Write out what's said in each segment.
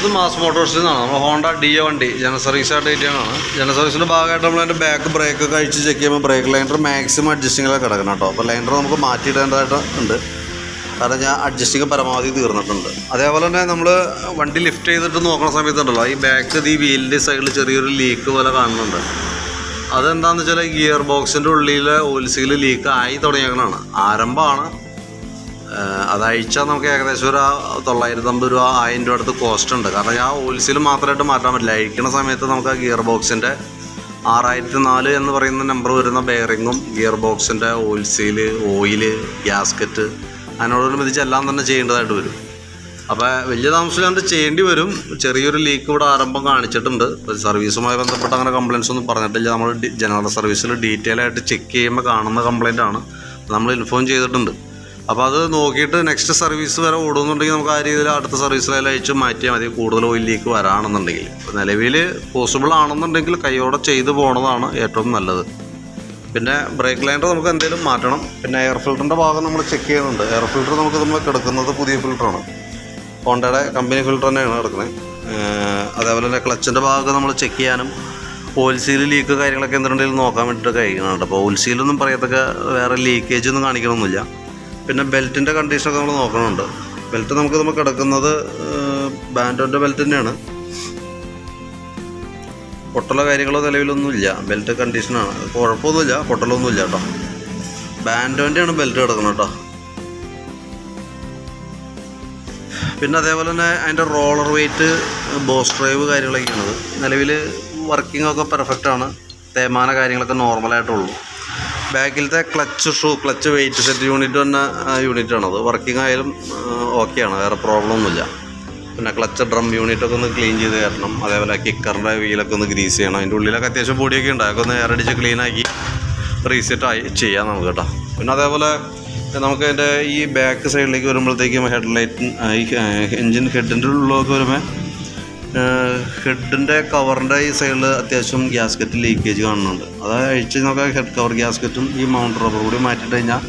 ഇത് മാസ് മോട്ടോഴ്സിൽ നിന്നാണ് നമ്മൾ ഹോണ്ട ഡി എ വണ്ടി ജനറൽ സർവീസ് ആയിട്ട് കിട്ടിയതാണ് ജനറൽ സർവീസിന്റെ ഭാഗമായിട്ട് നമ്മൾ അതിന്റെ ബാക്ക് ബ്രേക്ക് ഒക്കെ അഴിച്ച് ചെക്ക് ചെയ്യുമ്പോൾ ബ്രേക്ക് ലൈനർ മാക്സിമം അഡ്ജസ്റ്റിങ്ങിലൊക്കെ കിടക്കണം കേട്ടോ അപ്പോൾ ലൈനർ നമുക്ക് മാറ്റിയിടേണ്ടതായിട്ട് ഉണ്ട്. കാരണം ഞാൻ അഡ്ജസ്റ്റിങ് പരമാവധി തീർന്നിട്ടുണ്ട്. അതേപോലെ തന്നെ നമ്മൾ വണ്ടി ലിഫ്റ്റ് ചെയ്തിട്ട് നോക്കുന്ന സമയത്തുണ്ടല്ലോ ഈ ബാക്ക് ഈ വീലിന്റെ സൈഡിൽ ചെറിയൊരു ലീക്ക് പോലെ കാണുന്നുണ്ട്. അതെന്താണെന്ന് വെച്ചാൽ ഗിയർ ബോക്സിന്റെ ഉള്ളിൽ ഓയിൽ സീൽ ലീക്ക് ആയി തുടങ്ങിയേക്കണതാണ്. ആരംഭമാണ്. ഏഹ് അത് അഴിച്ചാൽ നമുക്ക് ഏകദേശം ഒരു തൊള്ളായിരത്തമ്പത് രൂപ ആയിരം രൂപ അടുത്ത് കോസ്റ്റ് ഉണ്ട്. കാരണം ഞാൻ ഓയിൽസിൽ മാത്രമായിട്ട് മാറ്റാൻ പറ്റില്ല. അയക്കുന്ന സമയത്ത് നമുക്ക് ആ ഗിയർ ബോക്സിന്റെ ആറായിരത്തി നാല് എന്ന് പറയുന്ന നമ്പർ വരുന്ന ബെയറിങ്ങും ഗിയർ ബോക്സിന്റെ സീൽ ഓയിൽ ഗ്യാസ്കറ്റ് അതിനോടനുബന്ധിച്ച് എല്ലാം തന്നെ ചെയ്യേണ്ടതായിട്ട് വരും. അപ്പോൾ വലിയ താമസമില്ലാണ്ട് ചെയ്യേണ്ടി വരും. ചെറിയൊരു ലീക്ക് ഇവിടെ ആരംഭം കാണിച്ചിട്ടുണ്ട്. സർവീസുമായി ബന്ധപ്പെട്ട് അങ്ങനെ കംപ്ലയിൻസ് ഒന്നും പറഞ്ഞിട്ടില്ല. നമ്മൾ ജനറൽ സർവീസിൽ ഡീറ്റെയിൽ ആയിട്ട് ചെക്ക് ചെയ്യുമ്പോൾ കാണുന്ന കംപ്ലയിന്റ് ആണ്. നമ്മൾ ഇൻഫോം ചെയ്തിട്ടുണ്ട്. അപ്പോൾ അത് നോക്കിയിട്ട് നെക്സ്റ്റ് സർവീസ് വരെ ഓടുന്നുണ്ടെങ്കിൽ നമുക്ക് ആ രീതിയിൽ അടുത്ത സർവീസിലെല്ലാം അയച്ച് മാറ്റിയാൽ മതി. കൂടുതൽ ഓയിലേക്ക് വരാണെന്നുണ്ടെങ്കിൽ. നിലവിൽ പോസിബിൾ ആണെന്നുണ്ടെങ്കിൽ കൈയോടെ ചെയ്തു പോണതാണ് ഏറ്റവും നല്ലത്. പിന്നെ ബ്രേക്ക് ലൈനർ നമുക്ക് എന്തെങ്കിലും മാറ്റണം. പിന്നെ എയർ ഫിൽറ്ററിന്റെ ഭാഗം നമ്മൾ ചെക്ക് ചെയ്യുന്നുണ്ട്. എയർ ഫിൽറ്റർ നമുക്ക് നമ്മൾ കിടക്കുന്നത് പുതിയ ഫിൽറ്ററാണ് ഹോണ്ടയുടെ കമ്പനി ഫിൽറ്റർ തന്നെയാണ് കിടക്കുന്നത് അതേപോലെ തന്നെ ക്ലച്ചിന്റെ ഭാഗം നമ്മൾ ചെക്ക് ചെയ്യാനും ഓയിൽ ലീക്ക് കാര്യങ്ങളൊക്കെ എന്തുണ്ടെങ്കിലും നോക്കാൻ വേണ്ടിയിട്ട് കഴിയുന്നുണ്ട് അപ്പോൾ ഓയിൽ സീലൊന്നും പറയത്തക്ക വേറെ ലീക്കേജ് ഒന്നും പിന്നെ ബെൽറ്റിന്റെ കണ്ടീഷനൊക്കെ നമ്മൾ നോക്കണമുണ്ട് ബെൽറ്റ് നമുക്ക് നമ്മൾ കിടക്കുന്നത് ബാൻഡോന്റെ ബെൽറ്റ് തന്നെയാണ്. പൊട്ടലോ കാര്യങ്ങളോ നിലവിലൊന്നുമില്ല. ബെൽറ്റ് കണ്ടീഷനാണ്. കുഴപ്പമൊന്നുമില്ല പൊട്ടലൊന്നുമില്ല കേട്ടോ. ബാൻഡോന്റെയാണ് ബെൽറ്റ് കിടക്കുന്നത് കേട്ടോ. പിന്നെ അതേപോലെ തന്നെ അതിന്റെ റോളർ വെയിറ്റ് ബോസ് ഡ്രൈവ് കാര്യങ്ങളൊക്കെയാണത്. നിലവിൽ വർക്കിംഗ് ഒക്കെ പെർഫെക്റ്റ് ആണ്. തേമാന കാര്യങ്ങളൊക്കെ നോർമലായിട്ടുള്ളൂ ബാക്കിലത്തെ clutch shoe clutch weight set unit തന്നെ യൂണിറ്റ് ആണത്. വർക്കിംഗ് ആയാലും ഓക്കെയാണ് വേറെ പ്രോബ്ലം ഒന്നുമില്ല. പിന്നെ ക്ലച്ച് ഡ്രം യൂണിറ്റ് ഒക്കെ ഒന്ന് ക്ലീൻ ചെയ്ത് തരണം. അതേപോലെ കിക്കറിന്റെ വീലൊക്കെ ഒന്ന് ഗ്രീസ് ചെയ്യണം. അതിന്റെ ഉള്ളിലൊക്കെ അത്യാവശ്യം പൊടിയൊക്കെ ഉണ്ട്. അതൊക്കെ ഒന്ന് എയറടിച്ച് ക്ലീനാക്കി റീസെറ്റ് ആയി ചെയ്യാം നമുക്ക് കേട്ടോ. പിന്നെ അതേപോലെ നമുക്ക് അതിന്റെ ഈ ബാക്ക് സൈഡിലേക്ക് വരുമ്പോഴത്തേക്കും ഹെഡ് ലൈറ്റ് ഈ എൻജിൻ ഹെഡിന്റെ ഉള്ളിലൊക്കെ വരുമ്പോൾ ഹെഡിന്റെ കവറിന്റെ ഈ സൈഡിൽ അത്യാവശ്യം ഗ്യാസ്കറ്റ് ലീക്കേജ് കാണുന്നുണ്ട്. അത് അഴിച്ച് നമുക്ക് ഹെഡ് കവർ ഗ്യാസ്കറ്റും ഈ മൗണ്ട് റബ്ബർ കൂടി മാറ്റിയിട്ട് കഴിഞ്ഞാൽ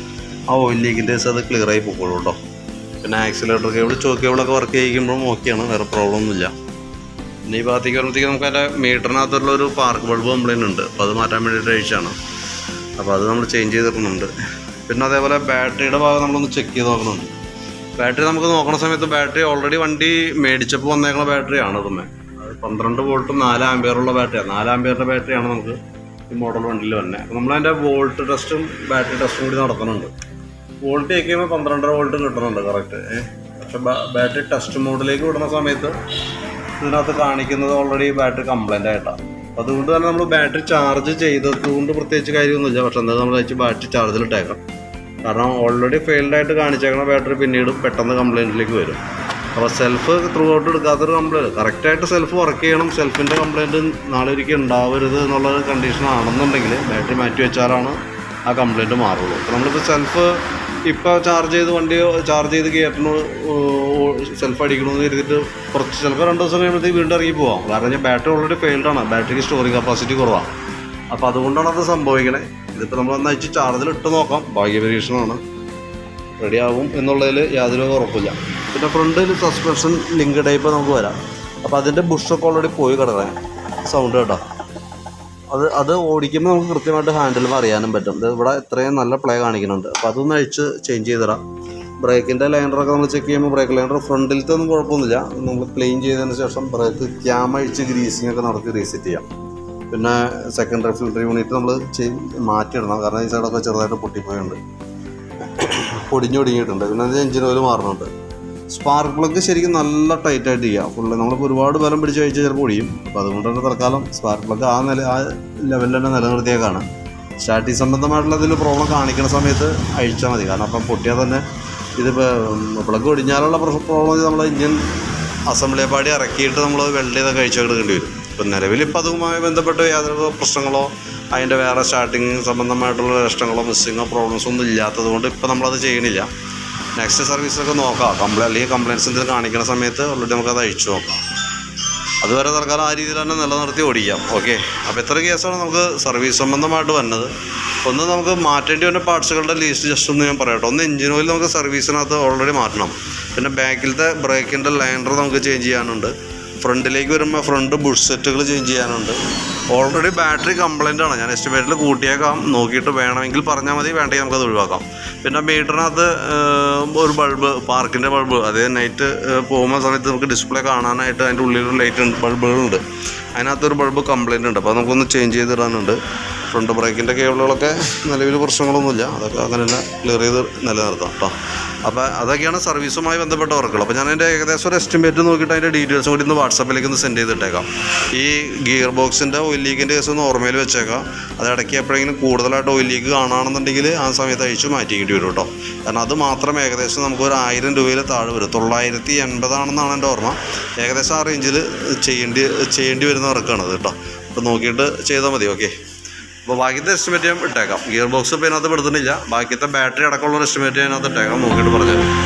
ആ ഓയിൽ ലീക്കിന്റെ അത് ക്ലിയർ ആയി പോകുള്ളൂ കേട്ടോ പിന്നെ ആക്സിലേറ്റർ കേബിൾ ചോക്ക് കേബിളൊക്കെ വർക്ക് ചെയ്യിക്കുമ്പോഴും ഓക്കെയാണ് വേറെ പ്രോബ്ലം ഒന്നുമില്ല. പിന്നെ ഈ ഭാഗത്തേക്ക് വരുമ്പോഴത്തേക്ക് നമുക്ക് അതിന്റെ മീറ്ററിനകത്തുള്ള ഒരു പാർക്ക് ബൾബ് കംപ്ലൈന്റ് ഉണ്ട്. അപ്പോൾ അത് മാറ്റാൻ വേണ്ടിയിട്ട് അഴിച്ചാണ്. അപ്പോൾ അത് നമ്മൾ ചേഞ്ച് ചെയ്തിട്ടുണ്ട് പിന്നെ അതേപോലെ ബാറ്ററിയുടെ ഭാഗം നമ്മളൊന്ന് ചെക്ക് ചെയ്ത് നോക്കുന്നുണ്ട്. ബാറ്ററി നമുക്ക് നോക്കുന്ന സമയത്ത് ബാറ്ററി ഓൾറെഡി വണ്ടി മേടിച്ചപ്പോൾ വന്നേക്കുന്ന ബാറ്ററിയാണ് അതുമേ അത് പന്ത്രണ്ട് വോൾട്ടും നാല് ആംബിയറുള്ള ബാറ്ററിയാണ് നാല് ആംബിയറിന്റെ ബാറ്ററിയാണ് നമുക്ക് ഈ മോഡൽ വണ്ടിയിൽ തന്നെ അപ്പോൾ നമ്മളതിന്റെ വോൾട്ട് ടെസ്റ്റും ബാറ്ററി ടെസ്റ്റും കൂടി നടത്തുന്നുണ്ട് വോൾട്ട് ചെയ്യുമ്പോൾ പന്ത്രണ്ടര വോൾട്ട് കിട്ടുന്നുണ്ട് കറക്റ്റ് പക്ഷെ ബാറ്ററി ടെസ്റ്റ് മോഡിലേക്ക് വിടുന്ന സമയത്ത് ഇതിനകത്ത് കാണിക്കുന്നത് ഓൾറെഡി ബാറ്ററി കംപ്ലൈന്റ് ആയിട്ടാണ് അതുകൊണ്ട് തന്നെ നമ്മൾ ബാറ്ററി ചാർജ് ചെയ്തതുകൊണ്ട് പ്രത്യേകിച്ച് കാര്യമൊന്നുമില്ല. പക്ഷെ എന്തായാലും നമ്മൾ അയച്ച് ബാറ്ററി ചാർജിൽ ഇട്ടേക്കാം കാരണം ഓൾറെഡി ഫെയിൽഡ് ആയിട്ട് കാണിച്ചേക്കണ ബാറ്ററി പിന്നീട് പെട്ടെന്ന് കംപ്ലയിന്റിലേക്ക് വരും. അപ്പോൾ സെൽഫ് ത്രൂ ഔട്ട് എടുക്കാത്തൊരു കംപ്ലയിന്റ് കറക്റ്റായിട്ട് സെൽഫ് വർക്ക് ചെയ്യണം. സെൽഫിന്റെ കംപ്ലയിന്റ് നാളെ ഒരിക്കൽ ഉണ്ടാവരുത് എന്നുള്ള കണ്ടീഷൻ ആണെന്നുണ്ടെങ്കിൽ ബാറ്ററി മാറ്റി വെച്ചാലാണ് ആ കംപ്ലയിന്റ് മാറുള്ളൂ. അപ്പോൾ നമ്മളിപ്പോൾ സെൽഫ് ഇപ്പോൾ ചാർജ് ചെയ്ത് വണ്ടി ചാർജ് ചെയ്ത് കയറ്റണു സെൽഫ് അടിക്കണമെന്ന് കരുതിയിട്ട് കുറച്ച് ചിലപ്പോൾ രണ്ട് ദിവസം കഴിയുമ്പോഴത്തേക്ക് വീണ്ടും ഇറങ്ങി പോവാം. കാരണം ബാറ്ററി ഓൾറെഡി ഫെയിൽഡാണ് ബാറ്ററിക്ക് സ്റ്റോറിങ് കപ്പാസിറ്റി കുറവാണ് അപ്പോൾ അതുകൊണ്ടാണ് അത് സംഭവിക്കണേ. ഇതിപ്പോൾ നമ്മൾ അയച്ച് ചാർജിൽ ഇട്ട് നോക്കാം. ഭാഗ്യപരീക്ഷണമാണ്. റെഡി ആവും എന്നുള്ളതിൽ യാതൊരു ഉറപ്പില്ല. പിന്നെ ഫ്രണ്ടിൽ സസ്പെൻഷൻ ലിങ്ക് ടൈപ്പ് നമുക്ക് വരാം. അപ്പോൾ അതിന്റെ ബുഷൊക്കെ ഓൾറെഡി പോയി കിടക്കാൻ സൗണ്ട് കേട്ടോ. അത് അത് ഓടിക്കുമ്പോൾ നമുക്ക് കൃത്യമായിട്ട് ഹാൻഡിൽ അറിയാനും പറ്റും. ഇവിടെ ഇത്രയും നല്ല പ്ലേ കാണിക്കുന്നുണ്ട്. അപ്പോൾ അതൊന്ന് അഴിച്ച് ചേഞ്ച് ചെയ്ത് തരാം ബ്രേക്കിന്റെ ലൈനറൊക്കെ നമ്മൾ ചെക്ക് ചെയ്യുമ്പോൾ ബ്രേക്ക് ലൈനർ ഫ്രണ്ടിലത്തെ ഒന്നും കുഴപ്പമൊന്നുമില്ല. നമ്മൾ ക്ലീൻ ചെയ്തതിന് ശേഷം ബ്രേക്ക് ക്യാമ അഴിച്ച് ഗ്രീസിങ് ഒക്കെ നടത്തി റീസെറ്റ് ചെയ്യാം. പിന്നെ സെക്കൻഡറി ഫിൽറ്റർ യൂണിറ്റ് നമ്മൾ മാറ്റിയിടണം. കാരണം ഈ സൈഡൊക്കെ ചെറുതായിട്ട് പൊട്ടിപ്പോയുണ്ട് പൊടിഞ്ഞൊടുങ്ങിയിട്ടുണ്ട് പിന്നെ അതിന് എഞ്ചിൻ ഓയിൽ മാറുന്നുണ്ട് സ്പാർക്ക് പ്ലഗ് ശരിക്കും നല്ല ടൈറ്റായിട്ട് ചെയ്യുക ഫുള്ള് നമ്മളിപ്പോൾ ഒരുപാട് ബലം പിടിച്ച് കഴിച്ചാൽ ചിലപ്പോൾ ഒടിയും. അപ്പോൾ അതുകൊണ്ട് തന്നെ തൽക്കാലം സ്പാർക്ക് പ്ലഗ് ആ നില ആ ലെവലിൽ തന്നെ നിലനിർത്തിയേക്കാണ്. സ്റ്റാർട്ടിങ് സംബന്ധമായിട്ടുള്ള ഇതിൽ പ്രോബ്ലം കാണിക്കുന്ന സമയത്ത് അഴിച്ചാൽ മതി. കാരണം അപ്പം പൊട്ടിയാൽ തന്നെ ഇതിപ്പോൾ പ്ലഗ് ഒടിഞ്ഞാലുള്ള പ്രോബ്ലം നമ്മൾ ഇഞ്ചിൻ അസംബ്ലി പാടി ഇറക്കിയിട്ട് നമ്മൾ വെൽഡ് ചെയ്ത് കഴിച്ചെടുക്കേണ്ടി വരും. ഇപ്പം നിലവിൽ ഇപ്പം അതുമായി ബന്ധപ്പെട്ട് യാതൊരു പ്രശ്നങ്ങളോ അതിന്റെ വേറെ സ്റ്റാർട്ടിങ് സംബന്ധമായിട്ടുള്ള നഷ്ടങ്ങളോ മിസ്സിങ്ങോ പ്രോബ്ലംസോ ഒന്നും ഇല്ലാത്തത് കൊണ്ട് ഇപ്പം നമ്മളത് ചെയ്യണില്ല. നെക്സ്റ്റ് സർവീസൊക്കെ നോക്കാം. കംപ്ലൈ അല്ലെങ്കിൽ കംപ്ലയിൻസ് എന്തെങ്കിലും കാണിക്കുന്ന സമയത്ത് ഓൾറെഡി നമുക്കത് അഴിച്ചു നോക്കാം. അതുവരെ തൽക്കാലം ആ രീതിയിൽ തന്നെ നിലനിർത്തി ഓടിക്കാം. ഓക്കെ അപ്പോൾ എത്ര കേസാണ് നമുക്ക് സർവീസ് സംബന്ധമായിട്ട് വന്നത്. ഒന്ന് നമുക്ക് മാറ്റേണ്ടി വരുന്ന പാർട്സുകളുടെ ലീസ്റ്റ് ജസ്റ്റ് ഒന്ന് ഞാൻ പറയട്ടെ ഒന്ന് എഞ്ചിൻ ഓയിൽ നമുക്ക് സർവീസിനകത്ത് ഓൾറെഡി മാറ്റണം. പിന്നെ ബാക്കിലത്തെ ബ്രേക്കിന്റെ ലൈനർ നമുക്ക് ചേഞ്ച് ചെയ്യാനുണ്ട്. ഫ്രണ്ടിലേക്ക് വരുമ്പോൾ ഫ്രണ്ട് ബുഷ് സെറ്റുകൾ ചേഞ്ച് ചെയ്യാനുണ്ട്. ഓൾറെഡി ബാറ്ററി കംപ്ലൈന്റ് ആണ്. ഞാൻ എസ്റ്റിമേറ്റിൽ കൂട്ടിയേക്കാം. നോക്കിയിട്ട് വേണമെങ്കിൽ പറഞ്ഞാൽ മതി. വേണ്ടെങ്കിൽ നമുക്കത് ഒഴിവാക്കാം. പിന്നെ മീറ്ററിനകത്ത് ഒരു ബൾബ് പാർക്കിന്റെ ബൾബ് അതേ നൈറ്റ് പോകുന്ന സമയത്ത് നമുക്ക് ഡിസ്പ്ലേ കാണാനായിട്ട് അതിന്റെ ഉള്ളിലൊരു ലൈറ്റ് ബൾബുകളുണ്ട് അതിനകത്തൊരു ബൾബ് കംപ്ലൈന്റ് ഉണ്ട്. അപ്പോൾ നമുക്കൊന്ന് ചേഞ്ച് ചെയ്തിടാനുണ്ട്. ഫ്രണ്ട് ബ്രേക്കിന്റെ കേബിളുകളൊക്കെ നിലവിൽ പ്രശ്നങ്ങളൊന്നുമില്ല. അതൊക്കെ അങ്ങനെ തന്നെ ക്ലിയർ ചെയ്ത് നിലനിർത്താം കേട്ടോ അപ്പോൾ അതൊക്കെയാണ് സർവീസുമായി ബന്ധപ്പെട്ട വർക്കുകൾ. അപ്പോൾ ഞാൻ അതിന്റെ ഏകദേശം ഒരു എസ്റ്റിമേറ്റ് നോക്കിയിട്ട് അതിന്റെ ഡീറ്റെയിൽസ് കൂടി ഒന്ന് വാട്സപ്പിലേക്ക് ഒന്ന് സെൻഡ് ചെയ്തിട്ടേക്കാം. ഈ ഗിയർ ബോക്സിന്റെ ഓയിൽ ലീക്കിന്റെ കേസ് ഒന്ന് ഓർമ്മയിൽ വെച്ചേക്കാം. അത് ഇടയ്ക്ക് എപ്പോഴെങ്കിലും കൂടുതലായിട്ട് ഓയിൽ ലീക്ക് കാണുകയാണെന്നുണ്ടെങ്കിൽ ആ സമയത്ത് അഴിച്ച് മാറ്റിക്കേണ്ടി വരും കേട്ടോ കാരണം അത് മാത്രം ഏകദേശം നമുക്ക് ഒരു ആയിരം രൂപയിൽ താഴെ വരും. തൊള്ളായിരത്തി എൺപതാണെന്നാണ് എന്റെ ഓർമ്മ. ഏകദേശം ആ റേഞ്ചിൽ ചെയ്യേണ്ടി ചെയ്യേണ്ടി വരുന്ന വർക്കാണത് കേട്ടോ അപ്പോൾ നോക്കിയിട്ട് ചെയ്താൽ മതി. ഓക്കെ അപ്പോൾ ബാക്കിയത്തെ എസ്റ്റിമേറ്റ് ഞാൻ ഇട്ടേക്കാം. ഗിയർ ബോക്സ് ഇപ്പോൾ ഇതിനകത്ത് പെടുത്തുന്നില്ല. ബാക്കിയത്തെ ബാറ്ററി അടക്കമുള്ള എസ്റ്റിമേറ്റ് അതിനകത്ത് ഇട്ടേക്കാം. നോക്കിയിട്ട് പറഞ്ഞുതരാം.